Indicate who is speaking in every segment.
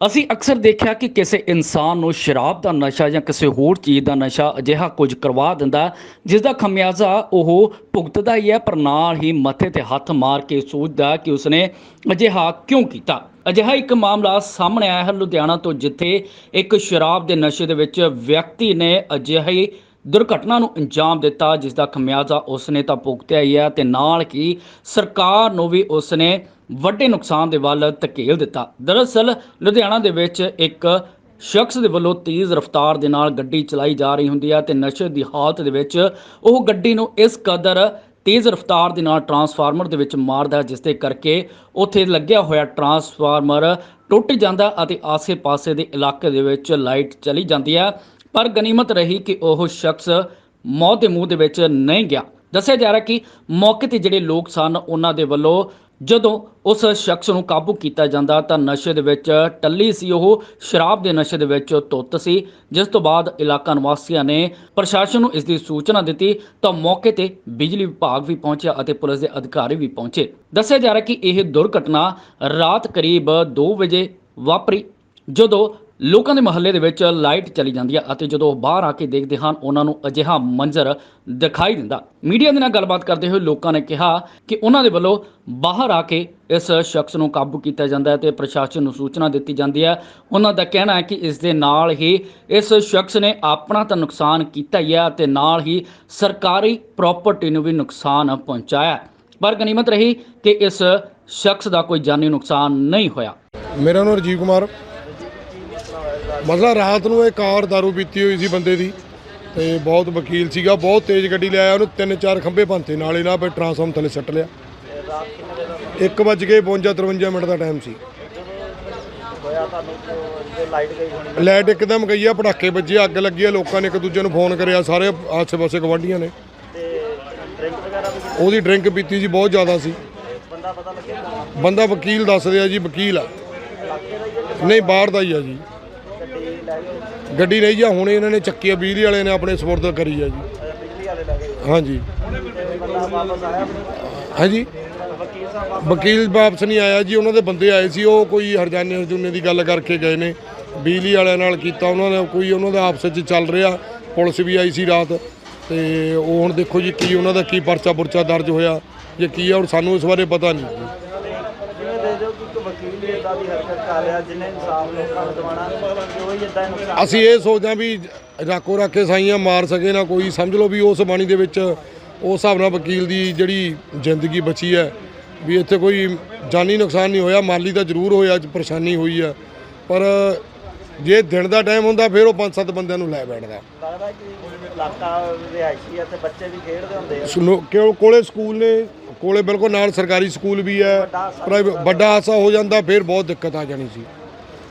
Speaker 1: ਅਸੀਂ ਅਕਸਰ ਦੇਖਿਆ ਕਿ ਕਿਸੇ ਇਨਸਾਨ ਨੂੰ ਸ਼ਰਾਬ ਦਾ ਨਸ਼ਾ ਜਾਂ ਕਿਸੇ ਹੋਰ ਚੀਜ਼ ਦਾ ਨਸ਼ਾ ਅਜਿਹਾ ਕੁਝ ਕਰਵਾ ਦਿੰਦਾ ਜਿਸ ਦਾ ਖਮਿਆਜ਼ਾ ਉਹ ਭੁਗਤਦਾ ਹੀ ਹੈ, ਪਰ ਨਾਲ ਹੀ ਮੱਥੇ ਤੇ ਹੱਥ ਮਾਰ ਕੇ ਸੋਚਦਾ ਕਿ ਉਸਨੇ ਅਜਿਹਾ ਕਿਉਂ ਕੀਤਾ। ਅਜਿਹਾ ਇੱਕ ਮਾਮਲਾ ਸਾਹਮਣੇ ਆਇਆ ਹੈ ਲੁਧਿਆਣਾ ਤੋਂ, ਜਿੱਥੇ ਇੱਕ ਸ਼ਰਾਬ ਦੇ ਨਸ਼ੇ ਦੇ ਵਿੱਚ ਵਿਅਕਤੀ ਨੇ ਅਜਿਹੀ ਦੁਰਘਟਨਾ ਨੂੰ ਅੰਜਾਮ ਦਿੱਤਾ ਜਿਸ ਦਾ ਖਮਿਆਜ਼ਾ ਉਸਨੇ ਤਾਂ ਭੁਗਤਿਆ ਹੀ ਹੈ ਤੇ ਨਾਲ ਹੀ ਸਰਕਾਰ ਨੂੰ ਵੀ ਉਸਨੇ ਵੱਡੇ ਨੁਕਸਾਨ ਦੇ ਵੱਲ ਧਕੇਲ ਦਿੱਤਾ। ਦਰਅਸਲ ਲੁਧਿਆਣਾ ਦੇ ਵਿੱਚ ਇੱਕ ਸ਼ਖਸ ਦੇ ਵੱਲੋਂ ਤੇਜ਼ ਰਫ਼ਤਾਰ ਦੇ ਨਾਲ ਗੱਡੀ ਚਲਾਈ ਜਾ ਰਹੀ ਹੁੰਦੀ ਹੈ ਤੇ ਨਸ਼ੇ ਦੀ ਹਾਲਤ ਦੇ ਵਿੱਚ ਉਹ ਗੱਡੀ ਨੂੰ ਇਸ ਕਦਰ ਤੇਜ਼ ਰਫ਼ਤਾਰ ਦੇ ਨਾਲ ਟਰਾਂਸਫਾਰਮਰ ਦੇ ਵਿੱਚ ਮਾਰਦਾ ਹੈ, ਜਿਸ ਦੇ ਕਰਕੇ ਉੱਥੇ ਲੱਗਿਆ ਹੋਇਆ ਟਰਾਂਸਫਾਰਮਰ ਟੁੱਟ ਜਾਂਦਾ ਅਤੇ ਆਸੇ-ਪਾਸੇ ਦੇ ਇਲਾਕੇ ਦੇ ਵਿੱਚ ਲਾਈਟ ਚਲੀ ਜਾਂਦੀ ਹੈ ਪਰ ਗਨੀਮਤ ਰਹੀ ਕਿ ਉਹ ਸ਼ਖਸ ਮੌਤ ਦੇ ਮੂੰਹ ਦੇ ਵਿੱਚ ਨਹੀਂ ਗਿਆ। ਦੱਸਿਆ ਜਾ ਰਿਹਾ ਕਿ ਮੌਕੇ ਤੇ ਜਿਹੜੇ ਲੋਕ ਸਨ ਉਹਨਾਂ ਦੇ ਵੱਲੋਂ ਜਦੋਂ ਉਸ ਸ਼ਖਸ ਨੂੰ ਕਾਬੂ ਕੀਤਾ ਜਾਂਦਾ ਤਾਂ ਨਸ਼ੇ ਦੇ ਵਿੱਚ ਟੱਲੀ ਸੀ, ਉਹ ਸ਼ਰਾਬ ਦੇ ਨਸ਼ੇ ਦੇ ਵਿੱਚ ਧੁੱਤ ਸੀ। ਜਿਸ ਤੋਂ ਬਾਅਦ ਇਲਾਕਾ ਨਿਵਾਸੀਆਂ ਨੇ ਪ੍ਰਸ਼ਾਸਨ ਨੂੰ ਇਸ ਦੀ ਸੂਚਨਾ ਦਿੱਤੀ ਤਾਂ ਮੌਕੇ ਤੇ ਬਿਜਲੀ ਵਿਭਾਗ ਵੀ ਪਹੁੰਚਿਆ ਅਤੇ ਪੁਲਿਸ ਦੇ ਅਧਿਕਾਰੀ ਵੀ ਪਹੁੰਚੇ। ਦੱਸਿਆ ਜਾ ਰਿਹਾ ਕਿ ਇਹ ਦੁਰਘਟਨਾ ਰਾਤ ਕਰੀਬ 2 ਵਜੇ ਵਾਪਰੀ। ਜਦੋਂ ਲੋਕਾਂ ਦੇ ਮਹੱਲੇ ਦੇ ਵਿੱਚ ਲਾਈਟ ਚਲੀ ਜਾਂਦੀ ਹੈ ਅਤੇ ਜਦੋਂ ਬਾਹਰ ਆ ਕੇ ਦੇਖਦੇ ਹਨ, ਉਹਨਾਂ ਨੂੰ ਅਜਿਹਾ ਮੰਜ਼ਰ ਦਿਖਾਈ ਦਿੰਦਾ। ਮੀਡੀਆ ਦੇ ਨਾਲ ਗੱਲਬਾਤ ਕਰਦੇ ਹੋਏ ਲੋਕਾਂ ਨੇ ਕਿਹਾ ਕਿ ਉਹਨਾਂ ਦੇ ਵੱਲੋਂ ਬਾਹਰ ਆ ਕੇ ਇਸ ਸ਼ਖਸ ਨੂੰ ਕਾਬੂ ਕੀਤਾ ਜਾਂਦਾ ਹੈ ਤੇ ਪ੍ਰਸ਼ਾਸਨ ਨੂੰ ਸੂਚਨਾ ਦਿੱਤੀ ਜਾਂਦੀ ਹੈ। ਉਹਨਾਂ ਦਾ ਕਹਿਣਾ ਹੈ ਕਿ ਇਸ ਦੇ ਨਾਲ ਹੀ ਇਸ ਸ਼ਖਸ ਨੇ ਆਪਣਾ ਤਾਂ ਨੁਕਸਾਨ ਕੀਤਾ ਹੀ ਹੈ ਤੇ ਨਾਲ ਹੀ ਸਰਕਾਰੀ ਪ੍ਰਾਪਰਟੀ ਨੂੰ ਵੀ ਨੁਕਸਾਨ ਪਹੁੰਚਾਇਆ ਪਰ ਗਨੀਮਤ ਰਹੀ ਕਿ ਇਸ ਸ਼ਖਸ ਦਾ ਕੋਈ ਜਾਨੀ ਨੁਕਸਾਨ ਨਹੀਂ ਹੋਇਆ।
Speaker 2: ਮੇਰਾ ਨਾਮ ਰਜੀਵ ਕੁਮਾਰ। ਮਤਲਬ ਰਾਤ ਨੂੰ ਇਹ ਕਾਰ दारू ਪੀਤੀ ਹੋਈ ਸੀ ਬੰਦੇ ਦੀ ਤੇ ਬਹੁਤ ਵਕੀਲ ਸੀਗਾ, ਬਹੁਤ ਤੇਜ਼ ਗੱਡੀ ਲਿਆਇਆ ਉਹਨੂੰ ਤਿੰਨ ਚਾਰ ਖੰਭੇ ਭੰਤੇ ਨਾਲੇ ਨਾਲ ਫਿਰ ਟਰਾਂਸਫਾਰਮ ਥੱਲੇ ਸੱਟ ਲਿਆ। 1 ਵੱਜ ਕੇ 52 53 ਮਿੰਟ ਦਾ ਟਾਈਮ ਸੀ।
Speaker 3: ਲਾਈਟ
Speaker 2: ਇੱਕਦਮ ਗਈ ਆ, ਪਟਾਕੇ ਵੱਜੇ, ਅੱਗ ਲੱਗੀ ਆ, ਲੋਕਾਂ ਨੇ ਇੱਕ ਦੂਜੇ ਨੂੰ ਫੋਨ ਕਰਿਆ, ਸਾਰੇ ਆਸੇ-ਪਾਸੇ ਗਵਾਂਢੀਆਂ ਨੇ। ਉਹਦੀ ਡਰਿੰਕ ਪੀਤੀ ਸੀ, ਬਹੁਤ ਜ਼ਿਆਦਾ ਸੀ।
Speaker 3: ਬੰਦਾ
Speaker 2: ਵਕੀਲ ਦੱਸ ਰਿਹਾ ਜੀ, ਵਕੀਲ ਆ। ਨਹੀਂ, ਬਾਹਰ ਦਾ ਹੀ ਆ ਜੀ।
Speaker 3: ਗੱਡੀ ਲੈ
Speaker 2: ਨਹੀਂ ਜਾਂ ਹੁਣੇ ਇਹਨਾਂ ਨੇ ਚੱਕੀ ਆ, ਬਿਜਲੀ ਵਾਲੇ ਨੇ ਆਪਣੇ ਸਪੁਰਦ ਕਰੀ ਆ ਜੀ।
Speaker 3: ਬਿਜਲੀ ਵਾਲੇ ਲੈ ਗਏ
Speaker 2: ਹਾਂਜੀ।
Speaker 3: ਬੰਦਾ ਵਾਪਸ ਆਇਆ
Speaker 2: ਹਾਂਜੀ।
Speaker 3: ਵਕੀਲ ਸਾਹਿਬ ਵਾਪਸ
Speaker 2: ਵਕੀਲ ਵਾਪਸ ਨਹੀਂ ਆਇਆ ਜੀ, ਉਹਨਾਂ ਦੇ ਬੰਦੇ ਆਏ ਸੀ, ਉਹ ਕੋਈ ਹਰਜਾਨੇ ਹਰਜੂਨੇ ਦੀ ਗੱਲ ਕਰਕੇ ਗਏ ਨੇ। ਬਿਜਲੀ ਵਾਲਿਆਂ ਨਾਲ ਕੀਤਾ, ਉਹਨਾਂ ਨੇ ਕੋਈ ਉਹਨਾਂ ਦਾ ਆਪਸ ਵਿੱਚ ਚੱਲ ਰਿਹਾ। ਪੁਲਿਸ ਵੀ ਆਈ ਸੀ ਰਾਤ, ਤੇ ਉਹ ਹੁਣ ਦੇਖੋ ਜੀ ਕੀ ਉਹਨਾਂ ਦਾ ਕੀ ਪਰਚਾ ਪੁਰਚਾ ਦਰਜ ਹੋਇਆ, ਜੇ ਕੀ ਆ, ਹੁਣ ਸਾਨੂੰ ਇਸ ਬਾਰੇ ਪਤਾ ਨਹੀਂ। ਜੀ
Speaker 3: ਵਕੀਲ ਵੀ ਇਦਾਂ ਦੀ ਹਰਕਤ ਕਰ ਰਿਹਾ ਜਿਹਨੇ ਇਨਸਾਫ ਲੋਕਾਂ ਨੂੰ ਦਿਵਾਉਣਾ ਕਿ ਉਹ ਹੀ ਇਦਾਂ ਨੁਕਸਾਨ
Speaker 2: ਅਸੀਂ ਇਹ ਸੋਚਦੇ ਹਾਂ ਵੀ ਰਾਕੋ ਰਾਖੇ ਸਾਈਆਂ ਮਾਰ ਸਕੇ ਨਾ ਕੋਈ। ਸਮਝ ਲਓ ਵੀ ਉਸ ਬਾਣੀ ਦੇ ਵਿੱਚ ਉਸ ਹਿਸਾਬ ਨਾਲ ਵਕੀਲ ਦੀ ਜਿਹੜੀ ਜ਼ਿੰਦਗੀ ਬਚੀ ਹੈ ਵੀ ਇੱਥੇ ਕੋਈ ਜਾਨੀ ਨੁਕਸਾਨ ਨਹੀਂ ਹੋਇਆ ਮਾਲੀ ਤਾਂ ਜ਼ਰੂਰ ਹੋਇਆ ਅੱਜ ਪਰੇਸ਼ਾਨੀ ਹੋਈ ਆ। ਪਰ ਜੇ ਦਿਨ ਦਾ ਟਾਈਮ ਹੁੰਦਾ ਫਿਰ ਉਹ ਪੰਜ ਸੱਤ ਬੰਦਿਆਂ ਨੂੰ ਲੈ ਬੈਠਦਾ।
Speaker 3: ਲੱਗਦਾ ਕਿ ਇਲਾਕਾ ਰਿਹਾਇਸ਼ੀ ਹੈ ਤੇ ਬੱਚੇ ਵੀ ਖੇਡਦੇ ਹੁੰਦੇ ਆ।
Speaker 2: ਸੁਣੋ ਕਿਉਂ ਕੋਲੇ ਸਕੂਲ ਨੇ ਕੋਲੇ ਬਿਲਕੁਲ ਨਾਲ ਸਰਕਾਰੀ ਸਕੂਲ ਵੀ ਹੈ ਪ੍ਰਾਈਵੇਟ ਵੱਡਾ ਹਾਦਸਾ ਹੋ ਜਾਂਦਾ ਫਿਰ ਬਹੁਤ ਦਿੱਕਤ ਆ ਜਾਣੀ ਸੀ।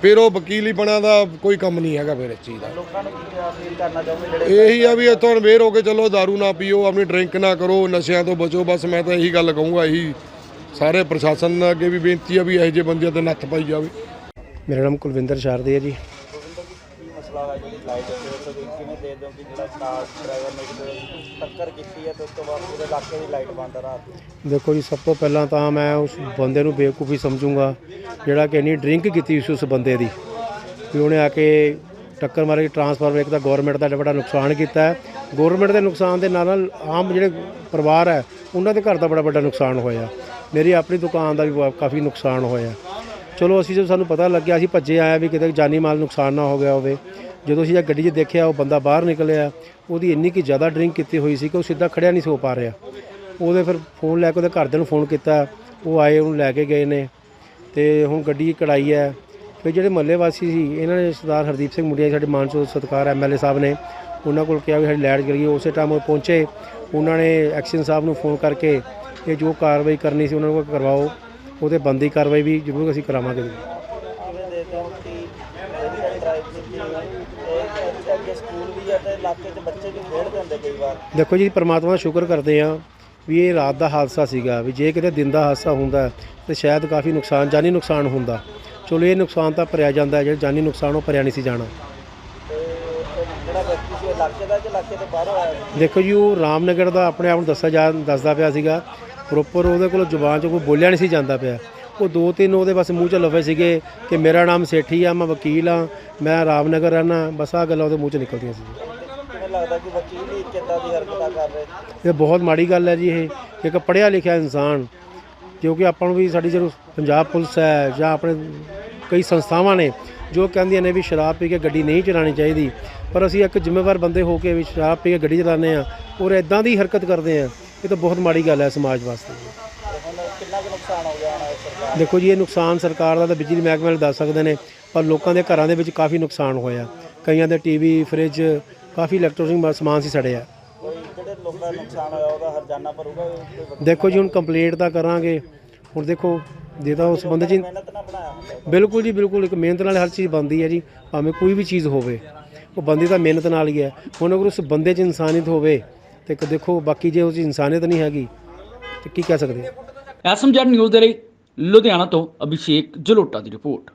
Speaker 2: ਫਿਰ ਉਹ ਵਕੀਲ ਹੀ ਬਣਾ ਦਾ ਕੋਈ ਕੰਮ ਨਹੀਂ ਹੈਗਾ ਫਿਰ ਇਸ ਚੀਜ਼ ਦਾ।
Speaker 3: ਲੋਕਾਂ ਨੂੰ ਕੀ ਅਪੀਲ ਕਰਨਾ ਚਾਹੁੰਦੇ ਜਿਹੜੇ
Speaker 2: ਇਹੀ ਆ ਵੀ ਇੱਥੋਂ ਅਨਵੇਰ ਹੋ ਕੇ ਚੱਲੋ दारू ਨਾ ਪੀਓ ਆਪਣੀ ਡਰਿੰਕ ਨਾ ਕਰੋ ਨਸ਼ਿਆਂ ਤੋਂ ਬਚੋ ਬਸ ਮੈਂ ਤਾਂ ਇਹੀ ਗੱਲ ਕਹੂੰਗਾ ਇਹੀ ਸਾਰੇ ਪ੍ਰਸ਼ਾਸਨ ਅੱਗੇ ਵੀ ਬੇਨਤੀ ਆ ਵੀ ਇਹੋ ਜਿਹੇ ਬੰਦਿਆਂ ਤੇ ਨੱਥ ਪਾਈ ਜਾਵੇ।
Speaker 4: ਮੇਰਾ ਨਾਮ ਕੁਲਵਿੰਦਰ ਸ਼ਾਰਦੇ ਹੈ ਜੀ।
Speaker 3: ਮਸਲਾ ਹੈ ਜਿਹੜੀ ਲਾਈਟ ਦੇ ਉੱਤੇ ਤੁਸੀਂ ਕਿਵੇਂ ਦੇ ਦਿਓ ਕਿ ਜਿਹੜਾ ਕਾਰ ਡਰਾਈਵਰ ਨੇ ਕਿਤੇ ਟੱਕਰ ਕੀਤੀ ਹੈ ਤੇ ਉਸ ਤੋਂ ਬਾਅਦ ਪੂਰੇ ਇਲਾਕੇ ਦੀ ਲਾਈਟ ਬੰਦ ਆ ਰਾਤ ਨੂੰ?
Speaker 4: ਦੇਖੋ ਜੀ, ਸਭ ਤੋਂ ਪਹਿਲਾਂ ਤਾਂ ਮੈਂ ਉਸ ਬੰਦੇ ਨੂੰ ਬੇਵਕੂਫੀ ਸਮਝੂੰਗਾ, ਜਿਹੜਾ ਕਿ ਇੰਨੀ ਡਰਿੰਕ ਕੀਤੀ ਸੀ ਉਸ ਬੰਦੇ ਦੀ, ਵੀ ਉਹਨੇ ਆ ਕੇ ਟੱਕਰ ਮਾਰੀ ਟਰਾਂਸਫਾਰਮਰ ਇੱਕ ਤਾਂ ਗਵਰਨਮੈਂਟ ਦਾ ਬੜਾ ਨੁਕਸਾਨ ਕੀਤਾ ਹੈ। ਗਵਰਨਮੈਂਟ ਦੇ ਨੁਕਸਾਨ ਦੇ ਨਾਲ ਨਾਲ ਆਮ ਜਿਹੜੇ ਪਰਿਵਾਰ ਹੈ, ਉਹਨਾਂ ਦੇ ਘਰ ਦਾ ਬੜਾ ਵੱਡਾ ਨੁਕਸਾਨ ਹੋਇਆ। ਮੇਰੀ ਆਪਣੀ ਦੁਕਾਨ ਦਾ ਵੀ ਕਾਫੀ ਨੁਕਸਾਨ ਹੋਇਆ। ਚਲੋ, ਅਸੀਂ ਜਦੋਂ ਸਾਨੂੰ ਪਤਾ ਲੱਗਿਆ, ਅਸੀਂ ਭੱਜੇ ਆਏ ਵੀ ਕਿਤੇ ਜਾਨੀ ਮਾਲ ਨੁਕਸਾਨ ਨਾ ਹੋ ਗਿਆ ਹੋਵੇ। ਜਦੋਂ ਅਸੀਂ ਇਹ ਗੱਡੀ 'ਚ ਦੇਖਿਆ, ਉਹ ਬੰਦਾ ਬਾਹਰ ਨਿਕਲਿਆ, ਉਹਦੀ ਇੰਨੀ ਕਿ ਜ਼ਿਆਦਾ ਡਰਿੰਕ ਕੀਤੀ ਹੋਈ ਸੀ ਕਿ ਉਹ ਸਿੱਧਾ ਖੜਿਆ ਨਹੀਂ ਸੋ ਪਾ ਰਿਹਾ। ਉਹਦੇ ਫਿਰ ਫੋਨ ਲੈ ਕੇ ਉਹਦੇ ਘਰਦਿਆਂ ਨੂੰ ਫੋਨ ਕੀਤਾ, ਉਹ ਆਏ, ਉਹਨੂੰ ਲੈ ਕੇ ਗਏ ਨੇ। ਤੇ ਹੁਣ ਗੱਡੀ ਕਢਾਈ ਹੈ। ਫਿਰ ਜਿਹੜੇ ਮਹੱਲੇ ਵਾਸੀ ਸੀ, ਇਹਨਾਂ ਨੇ ਸਰਦਾਰ ਹਰਦੀਪ ਸਿੰਘ ਮੁੰਡਿਆ ਸਾਡੇ ਮਾਨਸੋ ਸਤਕਾਰ ਐਮਐਲਏ ਸਾਹਿਬ ਨੇ, ਉਹਨਾਂ ਕੋਲ ਕਿਹਾ ਵੀ ਸਾਡੀ ਲਾਈਟ ਜਲ ਗਈ, ਉਸੇ ਟਾਈਮ ਉਹ ਪਹੁੰਚੇ। ਉਹਨਾਂ ਨੇ ਐਕਸ਼ਨ ਸਾਹਿਬ ਨੂੰ ਫੋਨ ਕਰਕੇ ਇਹ ਜੋ ਕਾਰਵਾਈ ਕਰਨੀ ਸੀ, ਉਹਨਾਂ ਨੂੰ ਕਰਵਾਓ, ਉਹਦੇ ਬੰਦੀ ਕਾਰਵਾਈ ਵੀ ਜ਼ਰੂਰ ਅਸੀਂ ਕਰਾਵਾਂਗੇ।
Speaker 3: ਤੇ ਇੱਥੇ ਅੱਗੇ ਸਕੂਲ ਵੀ ਹੈ ਤੇ ਇਲਾਕੇ 'ਚ ਬੱਚੇ ਵੀ ਖੇਡਦੇ ਹੁੰਦੇ ਕਈ ਵਾਰ
Speaker 4: ਦੇਖੋ ਜੀ ਪਰਮਾਤਮਾ ਦਾ ਸ਼ੁਕਰ ਕਰਦੇ ਆ ਵੀ ਇਹ ਰਾਤ ਦਾ ਹਾਦਸਾ ਸੀਗਾ ਵੀ ਜੇ ਕਿਤੇ ਦਿਨ ਦਾ ਹਾਦਸਾ ਹੁੰਦਾ ਤੇ ਸ਼ਾਇਦ ਕਾਫੀ ਨੁਕਸਾਨ ਜਾਨੀ ਨੁਕਸਾਨ ਹੁੰਦਾ। ਚਲੋ ਇਹ ਨੁਕਸਾਨ ਤਾਂ ਭਰਿਆ ਜਾਂਦਾ ਹੈ, ਜਿਹੜਾ ਜਾਨੀ ਨੁਕਸਾਨ ਉਹ ਭਰਿਆ ਨਹੀਂ ਸੀ ਜਾਣਾ।
Speaker 3: ਤੇ ਉਹ ਜਿਹੜਾ ਵਿਅਕਤੀ ਸੀ ਉਹ ਇਲਾਕੇ ਦਾ ਕਿ ਇਲਾਕੇ ਤੋਂ ਬਾਹਰੋਂ ਆਇਆ ਸੀ?
Speaker 4: ਦੇਖੋ ਜੀ ਉਹ ਰਾਮਨਗਰ ਦਾ ਆਪਣੇ ਆਪ ਨੂੰ ਦੱਸਿਆ ਜਾ ਦੱਸਦਾ ਪਿਆ ਸੀਗਾ। ਪ੍ਰੋਪਰ ਉਹਦੇ ਕੋਲ ਜ਼ੁਬਾਨ 'ਚ ਕੋਈ ਬੋਲਿਆ ਨਹੀਂ ਸੀ ਜਾਂਦਾ ਪਿਆ। ਉਹ ਦੋ ਤਿੰਨ ਉਹਦੇ ਬਸ ਮੂੰਹ 'ਚ ਲਫੇ ਸੀਗੇ ਕਿ ਮੇਰਾ ਨਾਮ ਸੇਠੀ ਆ ਮੈਂ ਵਕੀਲ ਆ ਮੈਂ ਰਾਮਨਗਰ ਰਹਿਣਾ ਬਸ ਆ ਗੱਲਾਂ ਉਹਦੇ ਮੂੰਹ 'ਚ ਨਿਕਲਦੀਆਂ ਸੀ।
Speaker 3: ਕਿਵੇਂ ਲੱਗਦਾ ਕਿ ਵਕੀਲ ਹੀ ਕਿੱਦਾਂ ਦੀ ਹਰਕਤਾਂ ਕਰ ਰਹੇ
Speaker 4: ਇਹ ਬਹੁਤ ਮਾੜੀ ਗੱਲ ਹੈ ਜੀ ਇਹ ਇੱਕ ਪੜ੍ਹਿਆ ਲਿਖਿਆ ਇਨਸਾਨ ਕਿਉਂਕਿ ਆਪਾਂ ਨੂੰ ਵੀ ਸਾਡੀ ਜਦੋਂ ਪੰਜਾਬ ਪੁਲਿਸ ਹੈ ਜਾਂ ਆਪਣੇ ਕਈ ਸੰਸਥਾਵਾਂ ਨੇ ਜੋ ਕਹਿੰਦੀਆਂ ਨੇ ਵੀ ਸ਼ਰਾਬ ਪੀ ਕੇ ਗੱਡੀ ਨਹੀਂ ਚਲਾਉਣੀ ਚਾਹੀਦੀ ਪਰ ਅਸੀਂ ਇੱਕ ਜ਼ਿੰਮੇਵਾਰ ਬੰਦੇ ਹੋ ਕੇ ਵੀ ਸ਼ਰਾਬ ਪੀ ਕੇ ਗੱਡੀ ਚਲਾਉਂਦੇ ਆ ਔਰ ਇਦਾਂ ਦੀ ਹਰਕਤ ਕਰਦੇ ਆ ਇਹ ਤਾਂ ਬਹੁਤ ਮਾੜੀ ਗੱਲ ਹੈ ਸਮਾਜ ਵਾਸਤੇ।
Speaker 3: ਕੁ ਨੁਕਸਾਨ ਹੋ ਗਿਆ ਹੋਣਾ ਇਸ ਸਰਕਾਰ
Speaker 4: ਦੇਖੋ ਜੀ ਇਹ ਨੁਕਸਾਨ ਸਰਕਾਰ ਦਾ ਤਾਂ ਬਿਜਲੀ ਮਹਿਕਮੇ ਵਾਲੇ ਦੱਸ ਸਕਦੇ ਨੇ ਪਰ ਲੋਕਾਂ ਦੇ ਘਰਾਂ ਦੇ ਵਿੱਚ ਕਾਫੀ ਨੁਕਸਾਨ ਹੋਇਆ। ਕਈਆਂ ਦੇ ਟੀਵੀ ਫ੍ਰਿਜ ਕਾਫੀ ਇਲੈਕਟ੍ਰੋਨਿਕ ਸਮਾਨ ਸੀ ਸੜਿਆ
Speaker 3: ਕੋਈ ਜਿਹੜੇ ਲੋਕਾਂ ਦਾ ਨੁਕਸਾਨ ਹੋਇਆ ਉਹਦਾ ਹਰਜਾਨਾ ਭਰੂਗਾ ਕੋਈ
Speaker 4: ਦੇਖੋ ਜੀ ਹੁਣ ਕੰਪਲੇਂਟ ਤਾਂ ਕਰਾਂਗੇ। ਹੁਣ ਦੇਖੋ ਜੇ ਤਾਂ ਉਸ ਬੰਦੇ 'ਚ
Speaker 3: ਮਿਹਨਤ ਨਾ ਬਣਾਇਆ ਹੁੰਦਾ
Speaker 4: ਬਿਲਕੁਲ ਜੀ ਬਿਲਕੁਲ ਇੱਕ ਮਿਹਨਤ ਨਾਲ ਹਰ ਚੀਜ਼ ਬਣਦੀ ਹੈ ਜੀ। ਭਾਵੇਂ ਕੋਈ ਵੀ ਚੀਜ਼ ਹੋਵੇ ਉਹ ਬੰਦੇ ਦਾ ਮਿਹਨਤ ਨਾਲ ਹੀ ਹੈ। ਹੁਣ ਅਗਰ ਉਸ ਬੰਦੇ 'ਚ ਇਨਸਾਨੀਅਤ ਹੋਵੇ ਤੇ ਇੱਕ ਦੇਖੋ ਬਾਕੀ ਜੇ ਉਸ 'ਚ ਇਨਸਾਨੀਅਤ ਨਹੀਂ ਹੈਗੀ ਤੇ ਕੀ ਕਹਿ ਸਕਦੇ
Speaker 1: ਐਸਐਮਜੈਡ ਨਿਊਜ਼ ਦੇ ਲਈ ਲੁਧਿਆਣਾ ਤੋਂ ਅਭਿਸ਼ੇਕ ਜਲੋਟਾ ਦੀ ਰਿਪੋਰਟ।